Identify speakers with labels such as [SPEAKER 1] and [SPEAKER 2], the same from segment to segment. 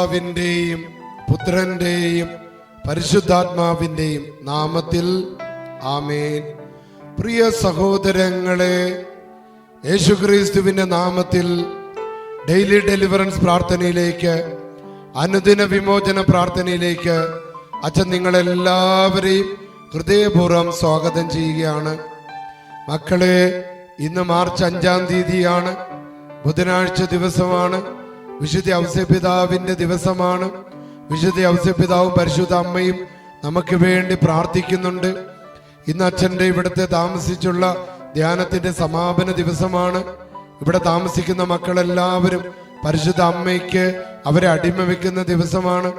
[SPEAKER 1] പിതാവിന്റെയും പുത്രന്റെയും പരിശുദ്ധാത്മാവിന്റെയും നാമത്തിൽ ആമേൻ. പ്രിയ സഹോദരങ്ങളെ യേശുക്രിസ്തുവിന്റെ നാമത്തിൽ ഡെയിലി ഡെലിവറൻസ് പ്രാർത്ഥനയിലേക്ക് അനുദിന വിമോചന പ്രാർത്ഥനയിലേക്ക് അച്ഛൻ നിങ്ങളെല്ലാവരെയും ഹൃദയപൂർവം സ്വാഗതം ചെയ്യുകയാണ്. മക്കളെ ഇന്ന് മാർച്ച് അഞ്ചാം തീയതിയാണ് ബുധനാഴ്ച ദിവസമാണ്. വിശുദ്ധ ഔസ്യപിതാവിന്റെ ദിവസമാണ്. വിശുദ്ധ ഔസ്യപിതാവും പരിശുദ്ധ അമ്മയും നമുക്ക് വേണ്ടി പ്രാർത്ഥിക്കുന്നുണ്ട്. ഇന്ന് അച്ഛന്റെ ഇവിടുത്തെ താമസിച്ചുള്ള ധ്യാനത്തിന്റെ സമാപന ദിവസമാണ്. ഇവിടെ താമസിക്കുന്ന മക്കളെല്ലാവരും പരിശുദ്ധ അമ്മയ്ക്ക് അവരെ അടിമ വെക്കുന്ന ദിവസമാണ്.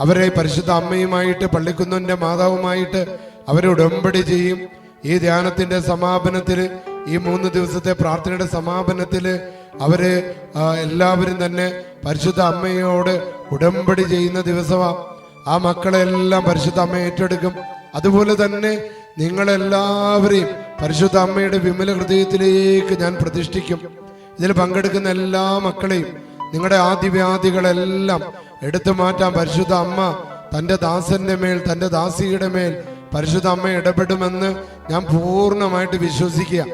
[SPEAKER 1] അവരെ പരിശുദ്ധ അമ്മയുമായിട്ട് പള്ളിക്കുന്നന്റെ മാതാവുമായിട്ട് അവരെ ഉടമ്പടി ചെയ്യും. ഈ ധ്യാനത്തിന്റെ സമാപനത്തിൽ ഈ മൂന്ന് ദിവസത്തെ പ്രാർത്ഥനയുടെ സമാപനത്തിൽ അവർ എല്ലാവരും തന്നെ പരിശുദ്ധ അമ്മയോട് ഉടമ്പടി ചെയ്യുന്ന ദിവസമാണ് ആ മക്കളെല്ലാം പരിശുദ്ധ അമ്മ ഏറ്റെടുക്കും. അതുപോലെ തന്നെ നിങ്ങളെല്ലാവരെയും പരിശുദ്ധ അമ്മയുടെ വിമല ഹൃദയത്തിലേക്ക് ഞാൻ പ്രതിഷ്ഠിക്കും. ഇതിൽ പങ്കെടുക്കുന്ന എല്ലാ മക്കളെയും നിങ്ങളുടെ ആദിവ്യാധികളെല്ലാം എടുത്തു മാറ്റാൻ പരിശുദ്ധ അമ്മ തന്റെ ദാസന്റെ മേൽ തന്റെ ദാസിയുടെ മേൽ പരിശുദ്ധ അമ്മ ഇടപെടുമെന്ന് ഞാൻ പൂർണമായിട്ട് വിശ്വസിക്കുക.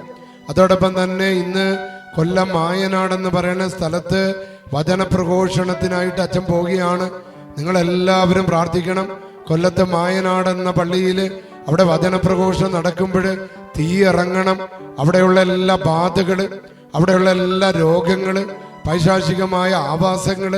[SPEAKER 1] അതോടൊപ്പം തന്നെ ഇന്ന് കൊല്ലം മായനാടെന്ന് പറയുന്ന സ്ഥലത്ത് വചനപ്രഘോഷണത്തിനായിട്ട് അച്ഛൻ പോവുകയാണ്. നിങ്ങളെല്ലാവരും പ്രാർത്ഥിക്കണം. കൊല്ലത്തെ മായനാടെന്ന പള്ളിയിൽ അവിടെ വചനപ്രഘോഷണം നടക്കുമ്പോൾ തീ ഇറങ്ങണം അവിടെയുള്ള എല്ലാ ബാധകൾ അവിടെയുള്ള എല്ലാ രോഗങ്ങൾ പൈശാചികമായ ആവാസങ്ങൾ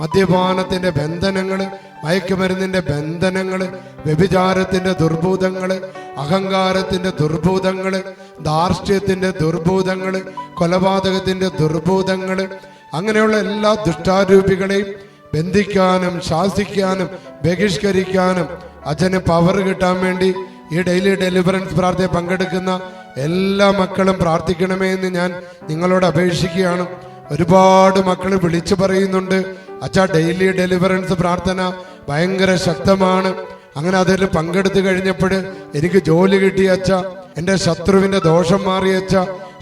[SPEAKER 1] മദ്യപാനത്തിന്റെ ബന്ധനങ്ങൾ മയക്കുമരുന്നിന്റെ ബന്ധനങ്ങൾ വ്യഭിചാരത്തിന്റെ ദുർഭൂതങ്ങൾ അഹങ്കാരത്തിന്റെ ദുർഭൂതങ്ങൾ ധാർഷ്ട്യത്തിന്റെ ദുർഭൂതങ്ങൾ കൊലപാതകത്തിന്റെ ദുർഭൂതങ്ങൾ അങ്ങനെയുള്ള എല്ലാ ദുഷ്ടാരൂപികളെയും ബന്ധിക്കാനും ശാസിക്കാനും ബഹിഷ്കരിക്കാനും അച്ഛന് പവർ കിട്ടാൻ വേണ്ടി ഈ ഡെയിലി ഡെലിവറൻസ് പ്രാർത്ഥന പങ്കെടുക്കുന്ന എല്ലാ മക്കളും പ്രാർത്ഥിക്കണമേ എന്ന് ഞാൻ നിങ്ങളോട് അപേക്ഷിക്കുകയാണ്. ഒരുപാട് മക്കൾ വിളിച്ചു പറയുന്നുണ്ട്. അച്ഛാ ഡെയിലി ഡെലിവറൻസ് പ്രാർത്ഥന ഭയങ്കര ശക്തമാണ്. അങ്ങനെ അതിൽ പങ്കെടുത്തു കഴിഞ്ഞപ്പോൾ എനിക്ക് ജോലി കിട്ടിയച്ച എന്റെ ശത്രുവിന്റെ ദോഷം മാറിയച്ച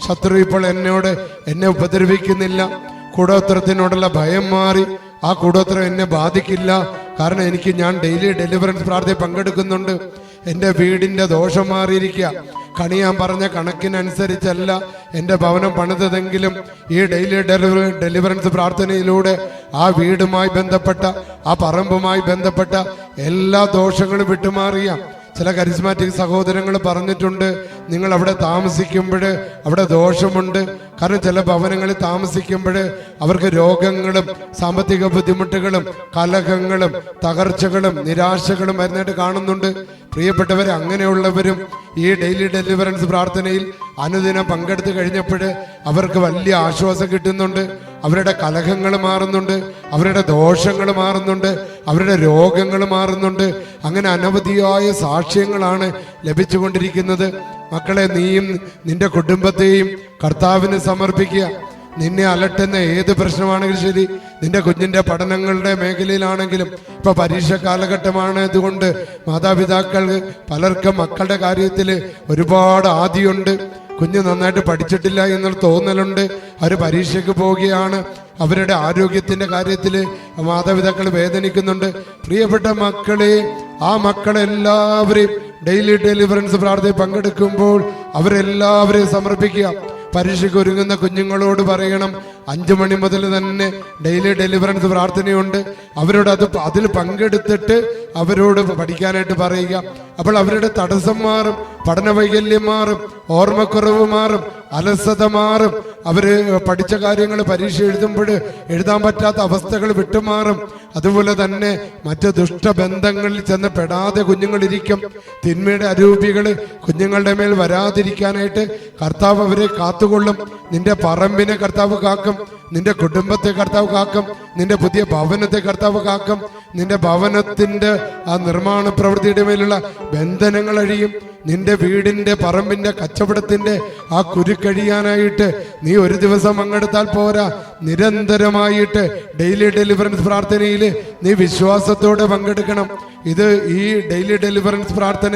[SPEAKER 1] ശത്രു ഇപ്പോൾ എന്നോട് എന്നെ ഉപദ്രവിക്കുന്നില്ല. കൂടോത്രത്തിനോടുള്ള ഭയം മാറി. ആ കൂടോത്രം എന്നെ ബാധിക്കില്ല. കാരണം എനിക്ക് ഞാൻ ഡെയിലി ഡെലിവറൻസ് പ്രാർത്ഥന പങ്കെടുക്കുന്നുണ്ട്. എന്റെ വീടിന്റെ ദോഷം മാറിയിരിക്കുക. കണി ഞാൻ പറഞ്ഞ കണക്കിനനുസരിച്ചല്ല. എന്റെ ഭവനം പണിതതെങ്കിലും ഈ ഡെയിലി ഡെലിവറി ഡെലിവറൻസ് പ്രാർത്ഥനയിലൂടെ ആ വീടുമായി ബന്ധപ്പെട്ട ആ പറമ്പുമായി ബന്ധപ്പെട്ട എല്ലാ ദോഷങ്ങളും വിട്ടുമാറിയ ചില കരിസ്മാറ്റിക് സഹോദരങ്ങൾ പറഞ്ഞിട്ടുണ്ട് നിങ്ങൾ അവിടെ താമസിക്കുമ്പോൾ അവിടെ ദോഷമുണ്ട്. കാരണം ചില ഭവനങ്ങളിൽ താമസിക്കുമ്പോൾ അവർക്ക് രോഗങ്ങളും സാമ്പത്തിക ബുദ്ധിമുട്ടുകളും കലഹങ്ങളും തകർച്ചകളും നിരാശകളും വരുന്നതായിട്ട് കാണുന്നുണ്ട്. പ്രിയപ്പെട്ടവർ അങ്ങനെയുള്ളവരും ഈ ഡെയിലി ഡെലിവറൻസ് പ്രാർത്ഥനയിൽ അനുദിനം പങ്കെടുത്തു കഴിഞ്ഞപ്പോൾ അവർക്ക് വലിയ ആശ്വാസം കിട്ടുന്നുണ്ട്. അവരുടെ കലഹങ്ങൾ മാറുന്നുണ്ട് അവരുടെ ദോഷങ്ങൾ മാറുന്നുണ്ട് അവരുടെ രോഗങ്ങൾ മാറുന്നുണ്ട്. അങ്ങനെ അനവധിയായ സാക്ഷ്യങ്ങളാണ് ലഭിച്ചുകൊണ്ടിരിക്കുന്നത്. മക്കളെ നീയും നിന്റെ കുടുംബത്തെയും കർത്താവിന് സമർപ്പിക്കുക. നിന്നെ അലട്ടുന്ന ഏത് പ്രശ്നമാണെങ്കിലും ശരി നിന്റെ കുഞ്ഞിന്റെ പഠനങ്ങളുടെ മേഖലയിലാണെങ്കിലും. ഇപ്പൊ പരീക്ഷ കാലഘട്ടമാണ് ഇതുകൊണ്ട് മാതാപിതാക്കൾ പലർക്കും മക്കളുടെ കാര്യത്തിൽ ഒരുപാട് ആദിയുണ്ട് കുഞ്ഞ് നന്നായിട്ട് പഠിച്ചിട്ടില്ല എന്നൊരു തോന്നലുണ്ട്. അവർ പരീക്ഷയ്ക്ക് പോവുകയാണ്. അവരുടെ ആരോഗ്യത്തിന്റെ കാര്യത്തിൽ മാതാപിതാക്കൾ വേദനിക്കുന്നുണ്ട്. പ്രിയപ്പെട്ട മക്കളെ ആ മക്കളെല്ലാവരെയും ഡെയിലി ഡെലിവറൻസ് പ്രാർത്ഥന പങ്കെടുക്കുമ്പോൾ അവരെല്ലാവരെയും സമർപ്പിക്കുക. പരീക്ഷയ്ക്ക് ഒരുങ്ങുന്ന കുഞ്ഞുങ്ങളോട് പറയണം. അഞ്ചു മണി മുതൽ തന്നെ ഡെയിലി ഡെലിവറൻസ് പ്രാർത്ഥനയുണ്ട്. അവരോട് അത് അതിൽ പങ്കെടുത്തിട്ട് അവരോട് പഠിക്കാനായിട്ട് പറയുക. അപ്പോൾ അവരുടെ തടസ്സം മാറും പഠന വൈകല്യം മാറും ഓർമ്മക്കുറവ് മാറും അലസത മാറും. അവർ പഠിച്ച കാര്യങ്ങൾ പരീക്ഷ എഴുതുമ്പോൾ എഴുതാൻ പറ്റാത്ത അവസ്ഥകൾ വിട്ടുമാറും. അതുപോലെ തന്നെ മറ്റ് ദുഷ്ടബന്ധങ്ങളിൽ ചെന്ന് പെടാതെ കുഞ്ഞുങ്ങളിരിക്കും. തിന്മയുടെ അരൂപികൾ കുഞ്ഞുങ്ങളുടെ മേൽ വരാതിരിക്കാനായിട്ട് കർത്താവ് അവരെ കാത്തുകൊള്ളും. നിന്റെ പറമ്പിനെ കർത്താവ് കാക്കും നിന്റെ കുടുംബത്തെ കർത്താവ് കാക്കും നിന്റെ പുതിയ ഭവനത്തെ കർത്താവ് കാക്കും. നിന്റെ ഭവനത്തിന്റെ ആ നിർമ്മാണ പ്രവൃത്തിയുടെ മേലുള്ള ബന്ധനങ്ങൾ അഴിയും. നിന്റെ വീടിന്റെ പറമ്പിന്റെ കച്ചവടത്തിന്റെ ആ കുരുക്കഴിയാനായിട്ട് നീ ഒരു ദിവസം പങ്കെടുത്താൽ പോരാ. നിരന്തരമായിട്ട് ഡെയിലി ഡെലിവറൻസ് പ്രാർത്ഥനയിൽ നീ വിശ്വാസത്തോടെ പങ്കെടുക്കണം. ഇത് ഈ ഡെയിലി ഡെലിവറൻസ് പ്രാർത്ഥന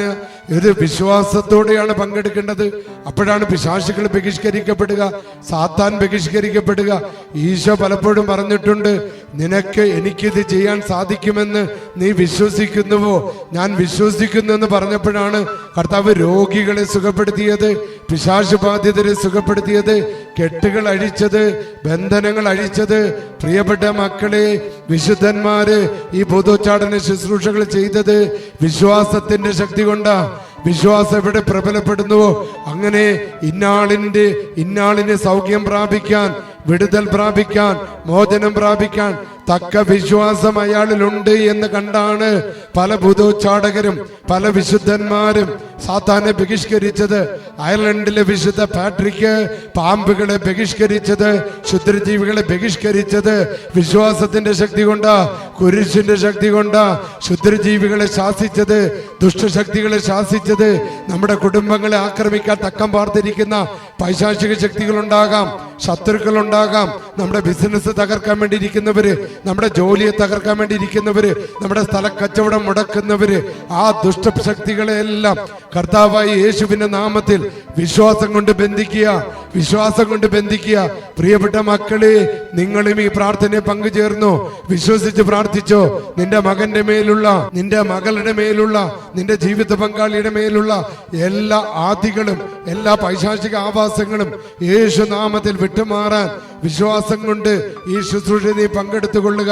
[SPEAKER 1] ഇത് വിശ്വാസത്തോടെയാണ് പങ്കെടുക്കേണ്ടത്. അപ്പോഴാണ് പിശാശുക്കൾ ബഹിഷ്കരിക്കപ്പെടുക സാത്താൻ ബഹിഷ്കരിക്കപ്പെടുക. ഈശോ പലപ്പോഴും പറഞ്ഞിട്ടുണ്ട് നിനക്ക് എനിക്കിത് ചെയ്യാൻ സാധിക്കുമെന്ന് നീ വിശ്വസിക്കുന്നുവോ? ഞാൻ വിശ്വസിക്കുന്നു എന്ന് പറഞ്ഞപ്പോഴാണ് കർത്താവ് രോഗികളെ സുഖപ്പെടുത്തിയത് പിശാശു ബാധിതരെ സുഖപ്പെടുത്തിയത് കെട്ടുകൾ അഴിച്ചത് ബന്ധനങ്ങൾ അഴിച്ചത്. പ്രിയപ്പെട്ട മക്കളെ വിശുദ്ധന്മാര് ഈ ബോധോച്ചാടന ശുശ്രൂഷകൾ ചെയ്തത് വിശ്വാസത്തിന്റെ ശക്തി കൊണ്ടാ. വിശ്വാസം എവിടെ പ്രബലപ്പെടുന്നുവോ? അങ്ങനെ ഇന്നാളിന്റെ ഇന്നാളിന് സൗഖ്യം പ്രാപിക്കാൻ വിടുതൽ പ്രാപിക്കാൻ മോചനം പ്രാപിക്കാൻ തക്ക വിശ്വാസം അയാളിലുണ്ട് എന്ന് കണ്ടാണ് പല ഭൂതോച്ചാടകരും പല വിശുദ്ധന്മാരും സാത്താനെ ബഹിഷ്കരിച്ചത്. അയർലൻഡിലെ വിശുദ്ധ പാട്രിക്ക് പാമ്പുകളെ ബഹിഷ്കരിച്ചത് ക്ഷുദ്രജീവികളെ ബഹിഷ്കരിച്ചത്. വിശ്വാസത്തിന്റെ ശക്തി കൊണ്ടാ കുരിശിന്റെ ശക്തി കൊണ്ടാ ക്ഷുദ്രജീവികളെ ശാസിച്ചത് ദുഷ്ടശക്തികളെ ശാസിച്ചത്. നമ്മുടെ കുടുംബങ്ങളെ ആക്രമിക്കാൻ തക്കം പാർത്തിരിക്കുന്ന പൈശാചിക ശക്തികളുണ്ടാകാം. ശത്രുക്കളുണ്ടാകാം. നമ്മുടെ ബിസിനസ് തകർക്കാൻ വേണ്ടി ഇരിക്കുന്നവര് നമ്മുടെ ജോലിയെ തകർക്കാൻ വേണ്ടി ഇരിക്കുന്നവര് നമ്മുടെ സ്ഥല കച്ചവടം മുടക്കുന്നവര് ആ ദുഷ്ടശക്തികളെയെല്ലാം കർത്താവായി യേശുവിന്റെ നാമത്തിൽ വിശ്വാസം കൊണ്ട് ബന്ധിക്കുക. വിശ്വാസം കൊണ്ട് ബന്ധിക്കുക. പ്രിയപ്പെട്ട മക്കളെ നിങ്ങളും ഈ പ്രാർത്ഥനയെ പങ്കുചേർന്നു. വിശ്വസിച്ച് പ്രാർത്ഥിച്ചോ. നിന്റെ മകന്റെ മേലുള്ള നിന്റെ മകളുടെ മേലുള്ള നിന്റെ ജീവിത പങ്കാളിയുടെ മേലുള്ള എല്ലാ ആദികളും എല്ലാ പൈശാചിക ആവാസങ്ങളും യേശു നാമത്തിൽ വിട്ടുമാറാൻ വിശ്വാസം കൊണ്ട് ഈ ശുശ്രൂഷ നീ പങ്കെടുത്തു കൊള്ളുക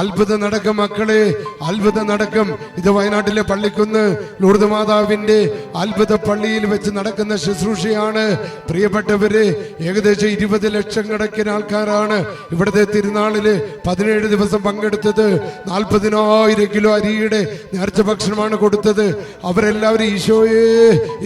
[SPEAKER 1] അത്ഭുതം നടക്കും മക്കളെ അത്ഭുതം നടക്കും. ഇത് വയനാട്ടിലെ പള്ളിക്കുന്ന് ലൂർദ് മാതാവിന്റെ അത്ഭുത പള്ളിയിൽ വെച്ച് നടക്കുന്ന ശുശ്രൂഷയാണ്. പ്രിയപ്പെട്ടവര് ഏകദേശം ഇരുപത് ലക്ഷം കണക്കിന് ആൾക്കാരാണ് ഇവിടുത്തെ തിരുനാളിൽ പതിനേഴ് ദിവസം പങ്കെടുത്തത്. നാൽപ്പതിനായിരം കിലോ അരിയുടെ നേർച്ച ഭക്ഷണമാണ് കൊടുത്തത്. അവരെല്ലാവരും ഈശോയെ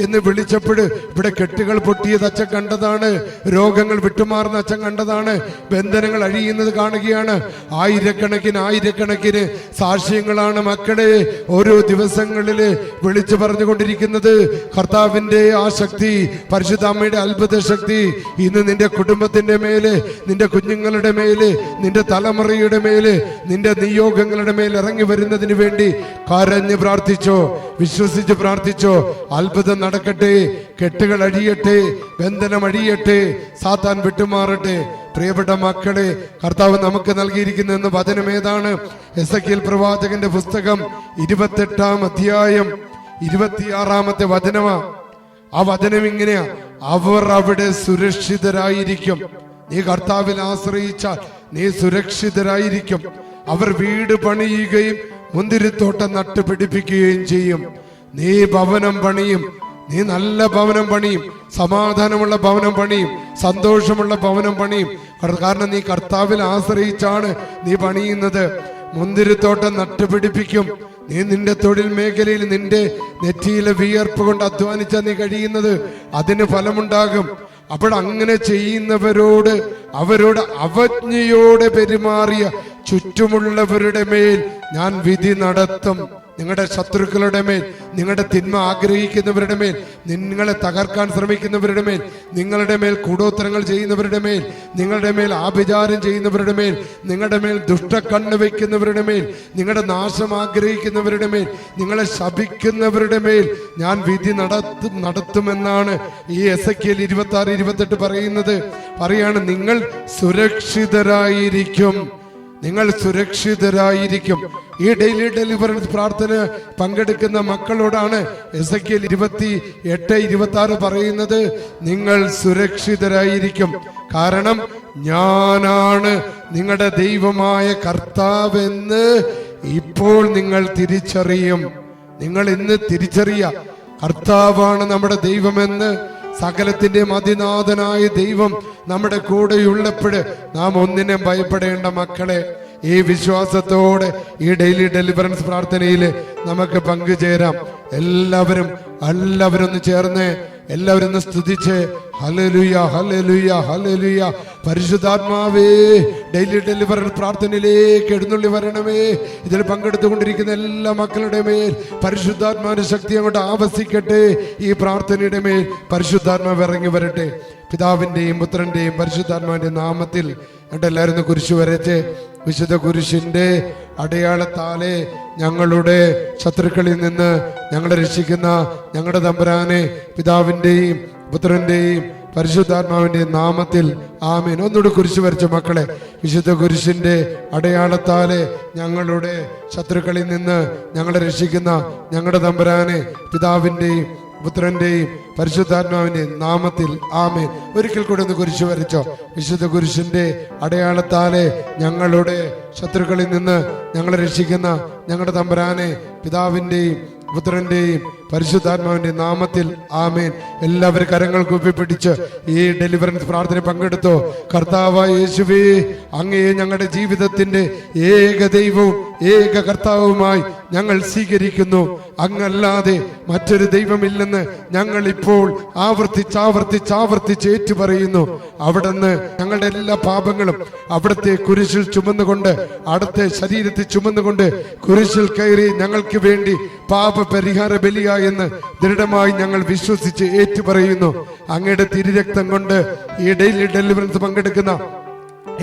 [SPEAKER 1] എന്ന് വിളിച്ചപ്പോൾ ഇവിടെ കെട്ടുകൾ പൊട്ടിയത് അച്ഛൻ കണ്ടതാണ്. രോഗങ്ങൾ വിട്ടുമാറുന്ന അച്ഛൻ കണ്ടതാണ്. ബന്ധനങ്ങൾ അഴിയുന്നത് കാണുകയാണ്. ആയിരക്കണക്കിന് ആയിരക്കണക്കിന് സാക്ഷ്യങ്ങളാണ് മക്കളെ ഓരോ ദിവസങ്ങളിൽ വിളിച്ചു പറഞ്ഞുകൊണ്ടിരിക്കുന്നത്. കർത്താവിന്റെ ആ ശക്തി പരിശുദ്ധ അമ്മയുടെ അത്ഭുത ശക്തി ഇന്ന് നിന്റെ കുടുംബത്തിന്റെ മേൽ നിന്റെ കുഞ്ഞുങ്ങളുടെ മേൽ നിന്റെ തലമുറയുടെ മേൽ നിന്റെ നിയോഗങ്ങളുടെ മേൽ ഇറങ്ങി വരുന്നതിന് വേണ്ടി കരഞ്ഞ് പ്രാർത്ഥിച്ചോ. വിശ്വസിച്ച് പ്രാർത്ഥിച്ചോ. അത്ഭുതം നടക്കട്ടെ. കെട്ടുകൾ അഴിയട്ടെ. ബന്ധനം അഴിയട്ടെ. സാത്താൻ വിട്ടുമാറട്ടെ. പ്രിയപ്പെട്ട മക്കളെ കർത്താവ് നമുക്ക് നൽകിയിരിക്കുന്ന എന്ന വചനം ഏതാണ്? എസ് എ പ്രവാചകന്റെ പുസ്തകം ഇരുപത്തെട്ടാം അധ്യായം ഇരുപത്തിയാറാമത്തെ വചനമാ. ആ വചനം ഇങ്ങനെയാ. അവർ അവിടെ സുരക്ഷിതരായിരിക്കും. നീ കർത്താവിൽ ആശ്രയിച്ചാൽ നീ സുരക്ഷിതരായിരിക്കും. അവർ വീട് പണിയുകയും മുന്തിരിത്തോട്ടം നട്ടുപിടിപ്പിക്കുകയും ചെയ്യും. നീ ഭവനം പണിയും. നീ നല്ല ഭവനം പണിയും. സമാധാനമുള്ള ഭവനം പണിയും. സന്തോഷമുള്ള ഭവനം പണിയും. കാരണം നീ കർത്താവിൽ ആശ്രയിച്ചാണ് നീ പണിയുന്നത്. മുന്തിരിത്തോട്ടം നട്ടുപിടിപ്പിക്കും നീ നിന്റെ തൊഴിൽ മേഖലയിൽ നിന്റെ നെറ്റിയിലെ വിയർപ്പ് കൊണ്ട് അധ്വാനിച്ച നീ കഴിയുന്നത്. അതിന് ഫലമുണ്ടാകും. അപ്പോൾ അങ്ങനെ ചെയ്യുന്നവരോട് അവരോട് അവജ്ഞയോടെ പെരുമാറിയ ചുറ്റുമുള്ളവരുടെ മേൽ ഞാൻ വിധി നടത്തും. നിങ്ങളുടെ ശത്രുക്കളുടെ മേൽ നിങ്ങളുടെ തിന്മ ആഗ്രഹിക്കുന്നവരുടെ മേൽ നിങ്ങളെ തകർക്കാൻ ശ്രമിക്കുന്നവരുടെ മേൽ നിങ്ങളുടെ മേൽ കൂടോത്തരങ്ങൾ ചെയ്യുന്നവരുടെ മേൽ നിങ്ങളുടെ മേൽ ആഭിചാരം ചെയ്യുന്നവരുടെ മേൽ നിങ്ങളുടെ മേൽ ദുഷ്ടക്കണ്ണ് വയ്ക്കുന്നവരുടെ മേൽ നിങ്ങളുടെ നാശം ആഗ്രഹിക്കുന്നവരുടെ മേൽ നിങ്ങളെ ശപിക്കുന്നവരുടെ മേൽ ഞാൻ വിധി നടത്തും നടത്തുമെന്നാണ് ഈ എസ് കെയിൽ ഇരുപത്തി ആറ് ഇരുപത്തെട്ട് പറയുന്നത്. പറയാണ് നിങ്ങൾ സുരക്ഷിതരായിരിക്കും. നിങ്ങൾ സുരക്ഷിതരായിരിക്കും. ഈ ഡെയിലി ഡെലിവറൻസ് പ്രാർത്ഥന പങ്കെടുക്കുന്ന മക്കളോടാണ് എസ് എ ഇരുപത്തി എട്ട് ഇരുപത്തി ആറ് പറയുന്നത്. നിങ്ങൾ സുരക്ഷിതരായിരിക്കും. കാരണം ഞാനാണ് നിങ്ങളുടെ ദൈവമായ കർത്താവെന്ന് ഇപ്പോൾ നിങ്ങൾ തിരിച്ചറിയും. നിങ്ങൾ ഇന്ന് തിരിച്ചറിയ കർത്താവാണ് നമ്മുടെ ദൈവമെന്ന് സകലത്തിന്റെ അതിനാഥനായ ദൈവം നമ്മുടെ കൂടെയുള്ളപ്പോൾ നാം ഒന്നിനെ ഭയപ്പെടേണ്ട മക്കളെ ഈ വിശ്വാസത്തോടെ ഈ ഡെയിലി ഡെലിവറൻസ് പ്രാർത്ഥനയിൽ നമുക്ക് പങ്കുചേരാം. എല്ലാവരും എല്ലാവരും ഒന്ന് ചേർന്ന് എല്ലാവരും സ്തുതിച്ച് ഹലലുയ ഹലലുയ ഹലലുയ പരിശുദ്ധാത്മാവേ ഡെയിലി ഡെലിവറൻസ് പ്രാർത്ഥനയിലേക്ക് എഴുന്നള്ളി വരണമേ. ഇതിൽ പങ്കെടുത്തുകൊണ്ടിരിക്കുന്ന എല്ലാ മക്കളുടെ മേൽ പരിശുദ്ധാത്മാവിന്റെ ശക്തി അങ്ങോട്ട് ആവസിക്കട്ടെ. ഈ പ്രാർത്ഥനയുടെ മേൽ പരിശുദ്ധാത്മാവ് ഇറങ്ങി വരട്ടെ. പിതാവിന്റെയും പുത്രന്റെയും പരിശുദ്ധാത്മാവിന്റെ നാമത്തിൽ എന്നിട്ട് എല്ലാവരും കുരിശ് വരച്ച് വിശുദ്ധ കുരിശിന്റെ അടയാളത്താലെ ഞങ്ങളുടെ ശത്രുക്കളിൽ നിന്ന് ഞങ്ങളെ രക്ഷിക്കുന്ന ഞങ്ങളുടെ തമ്പുരാനെ പിതാവിന്റെയും പുത്രന്റെയും പരിശുദ്ധാത്മാവിന്റെ നാമത്തിൽ ആമീൻ. ഒന്നുകൂടി കുരിശ് വരച്ച മക്കളെ വിശുദ്ധ കുരിശിന്റെ അടയാളത്താലെ ഞങ്ങളുടെ ശത്രുക്കളിൽ നിന്ന് ഞങ്ങളെ രക്ഷിക്കുന്ന ഞങ്ങളുടെ തമ്പുരാനെ പിതാവിന്റെയും പുത്രന്റെയും പരിശുദ്ധാത്മാവിന്റെയും നാമത്തിൽ ആമേ ഒരിക്കൽ കൂടെ ഒന്ന് കുരിശ് വരച്ചോ. വിശുദ്ധ കുരിശിന്റെ അടയാളത്താലെ ഞങ്ങളുടെ ശത്രുക്കളിൽ നിന്ന് ഞങ്ങളെ രക്ഷിക്കുന്ന ഞങ്ങളുടെ തമ്പരാനെ പിതാവിന്റെയും പുത്രന്റെയും പരിശുദ്ധാത്മാവിന്റെ നാമത്തിൽ ആമേൻ. എല്ലാവരും കരങ്ങൾ കുപ്പിപ്പിടിച്ച് ഈ ഡെലിവറൻസ് പ്രാർത്ഥന പങ്കെടുത്തോ. കർത്താവ് യേശുവേ അങ്ങേ ഞങ്ങളുടെ ജീവിതത്തിന്റെ ഏക ദൈവവും ഏക കർത്താവുമായി ഞങ്ങൾ സ്വീകരിക്കുന്നു. അങ്ങല്ലാതെ മറ്റൊരു ദൈവമില്ലെന്ന് ഞങ്ങൾ ഇപ്പോൾ ആവർത്തിച്ച് ആവർത്തിച്ച് ആവർത്തിച്ച് ഏറ്റുപറയുന്നു. അവിടുന്ന് ഞങ്ങളുടെ എല്ലാ പാപങ്ങളും അവിടുത്തെ കുരിശിൽ ചുമന്നുകൊണ്ട് അടുത്ത ശരീരത്തിൽ ചുമന്നുകൊണ്ട് കുരിശിൽ കയറി ഞങ്ങൾക്ക് വേണ്ടി പാപ പരിഹാര ബലിയായെന്ന് ദൃഢമായി ഞങ്ങൾ വിശ്വസിച്ച് ഏറ്റുപറയുന്നു. അങ്ങയുടെ തിരുരക്തം കൊണ്ട് ഈ ഡെയിലി ഡെലിവറൻസ് പങ്കെടുക്കുന്ന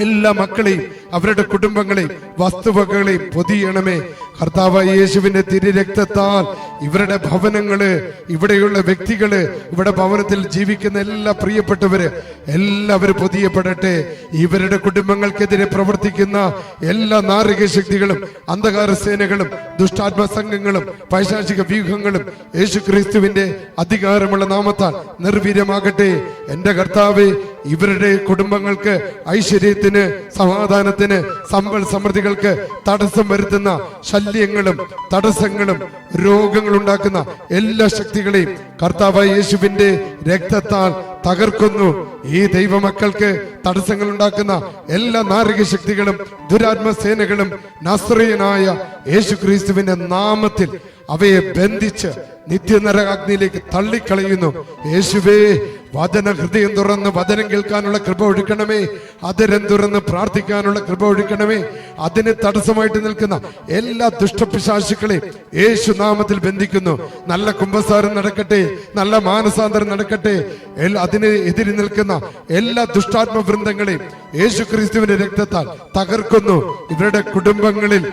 [SPEAKER 1] എല്ലാ മക്കളെയും അവരുടെ കുടുംബങ്ങളെ വസ്തുവകകളെയും പൊതിയണമേ. കർത്താവ് യേശുവിന്റെ തിരുരക്തത്താൽ ഇവരുടെ ഭവനങ്ങൾ ഇവിടെയുള്ള വ്യക്തികൾ ഇവിടെ ഭവനത്തിൽ ജീവിക്കുന്ന എല്ലാ പ്രിയപ്പെട്ടവര് എല്ലാവരും പൊതിയപ്പെടട്ടെ. ഇവരുടെ കുടുംബങ്ങൾക്കെതിരെ പ്രവർത്തിക്കുന്ന എല്ലാ നാറിക ശക്തികളും അന്ധകാര സേനകളും ദുഷ്ടാത്മ സംഘങ്ങളും പൈശാചിക വ്യൂഹങ്ങളും യേശു ക്രിസ്തുവിന്റെ അധികാരമുള്ള നാമത്താൽ നിർവീര്യമാകട്ടെ. എന്റെ കർത്താവ് ഇവരുടെ കുടുംബങ്ങൾക്ക് ഐശ്വര്യത്തിന് സമാധാനത്തിന് സമ്പൽ സമൃദ്ധികൾക്ക് തടസ്സം വരുത്തുന്ന ശല്യങ്ങളും തടസ്സങ്ങളും രോഗങ്ങൾ ഉണ്ടാക്കുന്ന എല്ലാ ശക്തികളെയും കർത്താവ് യേശുവിന്റെ രക്തത്താൽ തകർക്കുന്നു. ഈ ദൈവമക്കൾക്ക് തടസ്സങ്ങൾ ഉണ്ടാക്കുന്ന എല്ലാ നാരക ശക്തികളും ദുരാത്മ സേനകളും നസ്രീയനായ യേശു ക്രിസ്തുവിന്റെ നാമത്തിൽ അവയെ ബന്ധിച്ച് നിത്യനരകാഗ്നിയിലേക്ക് തള്ളിക്കളയുന്നു. യേശുവേ വചന ഹൃദയം തുറന്ന് വചനം കേൾക്കാനുള്ള കൃപ ഒഴുക്കണമേ. അതിരം തുറന്ന് പ്രാർത്ഥിക്കാനുള്ള കൃപ ഒഴുക്കണമേ. അതിന് തടസ്സമായിട്ട് നിൽക്കുന്ന എല്ലാ ദുഷ്ടപിശാശുക്കളെ യേശു നാമത്തിൽ ബന്ധിക്കുന്നു. നല്ല കുംഭസാരം നടക്കട്ടെ നല്ല മാനസാന്തരം നടക്കട്ടെ. അതിന് എതിരി നിൽക്കുന്ന എല്ലാ ദുഷ്ടാത്മ വൃന്ദങ്ങളെയും യേശു ക്രിസ്തുവിന്റെ രക്തത്താൽ തകർക്കുന്നു. ഇവരുടെ കുടുംബങ്ങളിൽ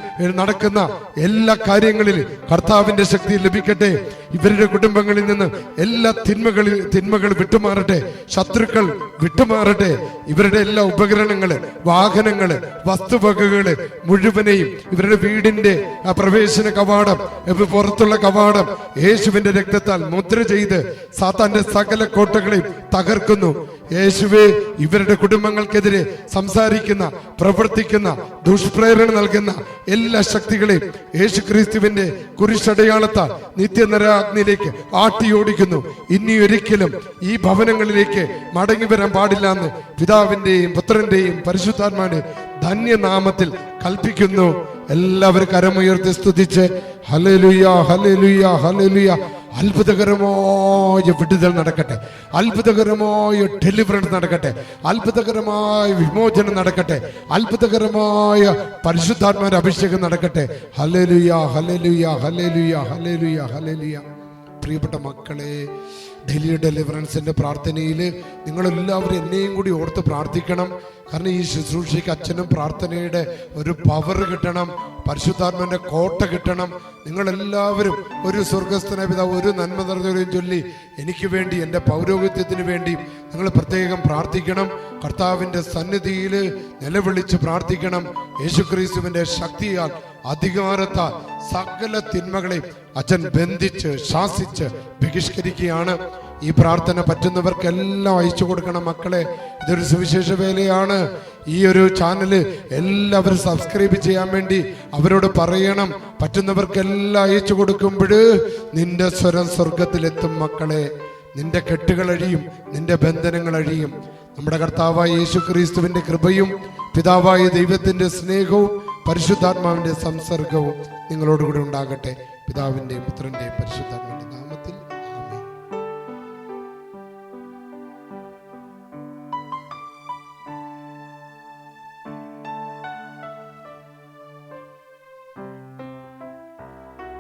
[SPEAKER 1] നടക്കുന്ന എല്ലാ കാര്യങ്ങളിലും കർത്താവിന്റെ ശക്തി ലഭിക്കട്ടെ. ഇവരുടെ കുടുംബങ്ങളിൽ നിന്ന് എല്ലാ തിന്മകളിൽ തിന്മകൾ വിട്ടുമാറട്ടെ. ശത്രുക്കൾ വിട്ടുമാറട്ടെ. ഇവരുടെ എല്ലാ ഉപകരണങ്ങൾ വാഹനങ്ങൾ വസ്തുവകകൾ മുഴുവനെയും ഇവരുടെ വീടിന്റെ പ്രവേശന കവാടം പുറത്തുള്ള കവാടം യേശുവിന്റെ രക്തത്താൽ മുദ്ര ചെയ്ത് സാത്താന്റെ സകല കോട്ടകളെയും തകർക്കുന്നു. യേശുവെ ഇവരുടെ കുടുംബങ്ങൾക്കെതിരെ സംസാരിക്കുന്ന പ്രവർത്തിക്കുന്ന ദുഷ്പ്രേരണ നൽകുന്ന എല്ലാ ശക്തികളെയും യേശു ക്രിസ്തുവിന്റെ കുരിശടയാളത്താൽ നിത്യനരാഗ്നിയിലേക്ക് ആട്ടിയോടിക്കുന്നു. ഇനി ഒരിക്കലും ഈ ഭവനങ്ങളിലേക്ക് മടങ്ങി വരാൻ പാടില്ല എന്ന് പിതാവിന്റെയും പുത്രന്റെയും പരിശുദ്ധാത്മാവിന്റെ ധന്യനാമത്തിൽ കൽപ്പിക്കുന്നു. എല്ലാവരും കരമുയർത്തി സ്തുതിച്ച് ഹലലുയ ഹലലുയ ഹലലുയ അത്ഭുതകരമായ വിടുതൽ നടക്കട്ടെ. അത്ഭുതകരമായ ഡെലിവറൻസ് നടക്കട്ടെ. അത്ഭുതകരമായ വിമോചനം നടക്കട്ടെ. അത്ഭുതകരമായ പരിശുദ്ധാത്മാരുടെ അഭിഷേകം നടക്കട്ടെ. ഹലലുയ ഹലലുയ ഹലലുയ ഹലലുയ ഹലലുയ പ്രിയപ്പെട്ട മക്കളെ ഡെയിലി ഡെലിവറൻസിന്റെ പ്രാർത്ഥനയിൽ നിങ്ങളെല്ലാവരും എന്നെയും കൂടി ഓർത്ത് പ്രാർത്ഥിക്കണം. കാരണം ഈ ശുശ്രൂഷയ്ക്ക് അച്ഛനും പ്രാർത്ഥനയുടെ ഒരു പവർ കിട്ടണം പരിശുദ്ധാത്മന്റെ കോട്ട കിട്ടണം. നിങ്ങളെല്ലാവരും ഒരു സ്വർഗസ്ഥന പിതാവ് ഒരു നന്മ നിറഞ്ഞവരെയും ചൊല്ലി എനിക്ക് വേണ്ടി എന്റെ പൗരോഹിത്യത്തിന് വേണ്ടി നിങ്ങൾ പ്രത്യേകം പ്രാർത്ഥിക്കണം. കർത്താവിന്റെ സന്നിധിയിൽ നിലവിളിച്ച് പ്രാർത്ഥിക്കണം. യേശുക്രിസ്തുവിന്റെ ശക്തിയാൽ അധികാരത്താൽ സകല തിന്മകളെയും അച്ഛൻ ബന്ധിച്ച് ശാസിച്ച് ബഹിഷ്കരിക്കുകയാണ്. ഈ പ്രാർത്ഥന പറ്റുന്നവർക്കെല്ലാം അയച്ചു കൊടുക്കണം മക്കളെ. ഇതൊരു സുവിശേഷ വേലയാണ്. ഈ ഒരു ചാനൽ എല്ലാവരും സബ്സ്ക്രൈബ് ചെയ്യാൻ വേണ്ടി അവരോട് പറയണം. പറ്റുന്നവർക്കെല്ലാം അയച്ചു കൊടുക്കുമ്പോൾ നിന്റെ സ്വരം സ്വർഗത്തിലെത്തും മക്കളെ. നിന്റെ കെട്ടുകൾ അഴിയും നിന്റെ ബന്ധനങ്ങൾ അഴിയും. നമ്മുടെ കർത്താവായ യേശു ക്രിസ്തുവിന്റെ കൃപയും പിതാവായ ദൈവത്തിന്റെ സ്നേഹവും പരിശുദ്ധാത്മാവിന്റെ സംസർഗവും നിങ്ങളോടുകൂടി ഉണ്ടാകട്ടെ. പിതാവിന്റെയും പുത്രന്റെ പരിശുദ്ധാത്മാ